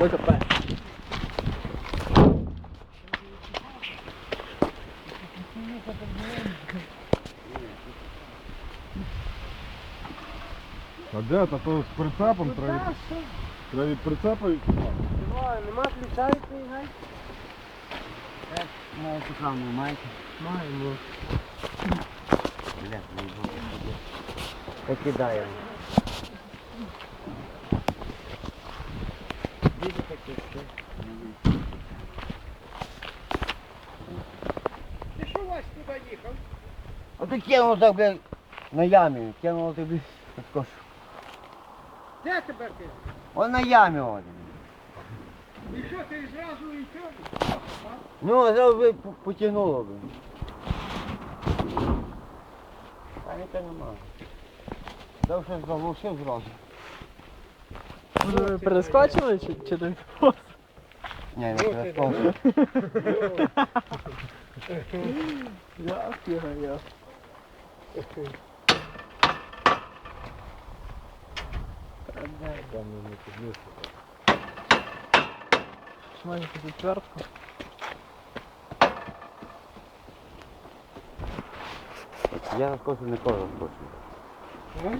БКП. А де? Та то з прицепом треба від, треба від прицепа від... Нема ключа від твоєї гай? Ну, ти сам не маєте. Маємо. Бля, не буду сюди. Покидаємо. Діти такі, що? Ти що Вась туди їхав? А ти кинув так, блядь, на ямі. Кинув тобі скошу. Де тебе ти? Он на ямі он. І що ти зразу і що? Ну, а зараз би по- потягнуло би. Та ніка нема. Дав щось заглушив зразу. Ви перескочили чи, чи не? Ні, я перескочив. Я. Там не піднесли. Маленьку четвертку. Я на не кожу хочу. Ну?